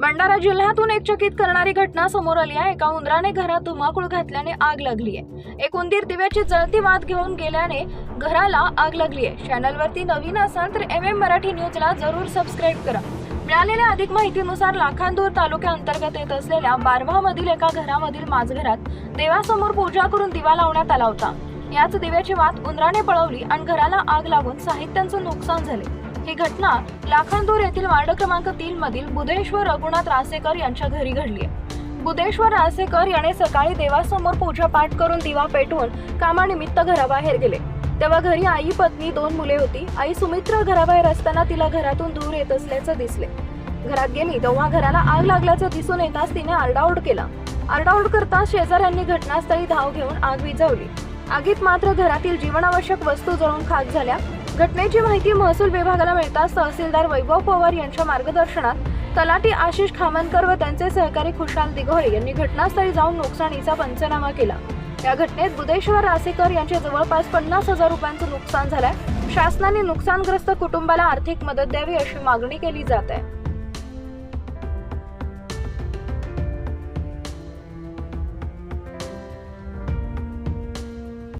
भंडारा जिल्ह्यातून एक चकित करणारी घटना समोर आली आहे. एका उंदराने घरात धुमाकूळ घातल्याने आग लागली आहे. एक उंदीर दिव्याची जळती वाद घेऊन गेल्याने घराला आग लागली आहे. चॅनलवरती नवीन असाल तर एम एम मराठी न्यूजला जरूर सबस्क्राईब करा. मिळालेल्या अधिक माहितीनुसार लाखांदूर तालुक्याअंतर्गत येत असलेल्या बारवामधील एका घरामधील माझघरात देवासमोर पूजा करून दिवा लावण्यात आला होता. याच दिव्याची वात उंदराने पळवली आणि घराला आग लागून साहित्यांचं नुकसान झाले. ही घटना लाखणदूर येथील वार्ड क्रमांक तीन मधील बुधेश्वर रघुनाथ रासेकर यांच्या घरी घडली बुधेश्वर रासेकर याने सकाळी देवासमोर पूजा पाठ करून दिवा पेटवून कामानिमित्त घराबाहेर गेले. तेव्हा घरी आई पत्नी दोन मुले होती. आई सुमित्र घराबाहेर असताना तिला घरातून दूर येत असल्याचं दिसले. घरात गेली तेव्हा घराला आग लागल्याचं दिसून येताच तिने आरडाओरड केला. आरडाओरड करताच शेजाऱ्यांनी घटनास्थळी धाव घेऊन आग विझवली. आगीत मात्र घरातील जीवनावश्यक वस्तू जळून खाक झाल्या. घटनेची माहिती महसूल विभागाला मिळताच तहसीलदार वैभव पवार यांच्या मार्गदर्शनात तलाठी आशिष खामनकर व त्यांचे सहकारी खुशाल दिघोळे यांनी घटनास्थळी जाऊन नुकसानीचा पंचनामा केला. या घटनेत बुधेश्वर रासेकर यांचे जवळपास पन्नास हजार रुपयांचं नुकसान झालंय. शासनाने नुकसानग्रस्त कुटुंबाला आर्थिक मदत द्यावी अशी मागणी केली जात आहे.